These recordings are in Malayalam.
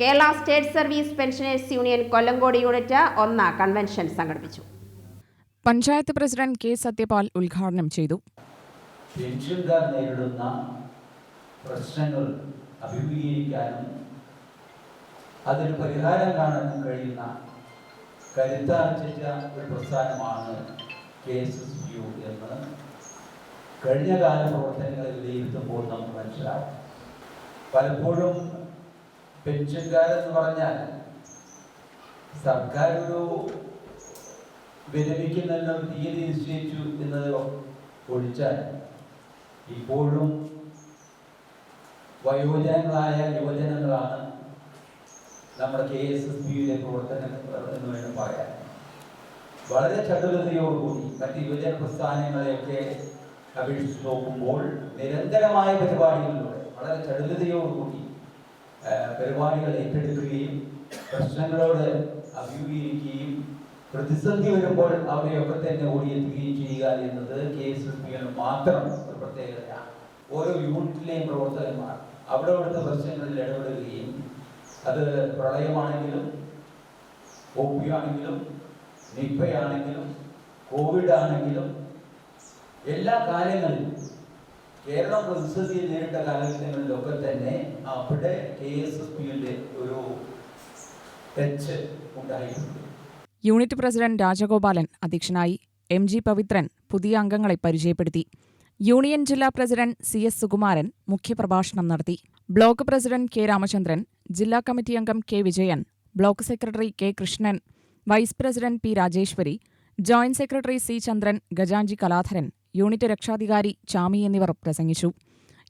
Kerala state service pensioners union Kollengode unit ഒന്ന് കൺവെൻഷൻ സംഘടിപ്പിച്ചു. പഞ്ചായത്ത് പ്രസിഡന്റ് കെ സത്യപാൽ ഉദ്ഘാടനം ചെയ്തു. പെൻഷൻകാർ നേരിടുന്ന പ്രശ്നങ്ങൾ അഭിമുഖീകരിക്കാനും അതിന് പരിഹാരം കാണാനും കഴിയുന്ന കരുത്താർജിച്ച ഒരു പ്രസ്ഥാനമാണ് കെ എസ് എസ് യു എന്ന് കഴിഞ്ഞ കാല പ്രവർത്തനങ്ങളെ വിലയിരുത്തുമ്പോൾ നമുക്ക് മനസ്സിലാവും. പലപ്പോഴും പെൻഷൻകാരെന്ന് പറഞ്ഞാൽ സർക്കാർ ഒരു വിരമിക്കുന്ന തീയതി നിശ്ചയിച്ചു എന്നത് ഒഴിച്ചാൽ ഇപ്പോഴും വയോജനങ്ങളായ യുവജനങ്ങളാണ് നമ്മുടെ കെ എസ് എസ് ബിയുടെ പ്രവർത്തനങ്ങൾ എന്ന് വേണം പറയാൻ. വളരെ ചടുലതയോടുകൂടി മറ്റ് യുവജന പ്രസ്ഥാനങ്ങളെയൊക്കെ അപേക്ഷിച്ച് നോക്കുമ്പോൾ നിരന്തരമായ പരിപാടികളിലൂടെ വളരെ ചടുലതയോടുകൂടി പരിപാടികൾ ഏറ്റെടുക്കുകയും പ്രശ്നങ്ങളോട് അഭിമുഖീകരിക്കുകയും പ്രതിസന്ധി വരുമ്പോൾ അവരെയൊക്കെ തന്നെ ഓടിയെത്തുകയും ചെയ്യുക എന്നത് കെ എസ് എസ് പി മാത്രം ഒരു പ്രത്യേകതയാണ്. ഓരോ യൂണിറ്റിലെയും പ്രവർത്തകന്മാർ അവിടെ അവിടുത്തെ പ്രശ്നങ്ങളിൽ ഇടപെടുകയും അത് പ്രളയമാണെങ്കിലും ഒ പി ആണെങ്കിലും നിപ്പയാണെങ്കിലും കോവിഡ് ആണെങ്കിലും എല്ലാ കാലങ്ങളിലും കേരളം പ്രതിസന്ധിയെ നേരിട്ട കാലഘട്ടങ്ങളിലൊക്കെ തന്നെ അവിടെ കെ എസ് എസ് പിയുടെ ഒരു ടച്ച് ഉണ്ടായിട്ടുണ്ട്. യൂണിറ്റ് പ്രസിഡന്റ് രാജഗോപാലൻ അധ്യക്ഷനായി എം ജി പവിത്രൻ പുതിയ അംഗങ്ങളെ പരിചയപ്പെടുത്തി. യൂണിയൻ ജില്ലാ പ്രസിഡന്റ് സി എസ് സുകുമാരൻ മുഖ്യപ്രഭാഷണം നടത്തി. ബ്ലോക്ക് പ്രസിഡന്റ് കെ രാമചന്ദ്രൻ ജില്ലാ കമ്മിറ്റി അംഗം K Vijayan block secretary K Krishnan vice president P Rajeshwari joint secretary C Chandran ഗജാഞ്ചി Kaladharan unit രക്ഷാധികാരി ചാമി എന്നിവർ പ്രസംഗിച്ചു.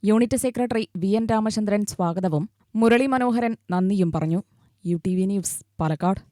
Unit secretary V N Ramachandran സ്വാഗതവും മുരളി മനോഹരൻ നന്ദിയും പറഞ്ഞു. U T V news Palakkad.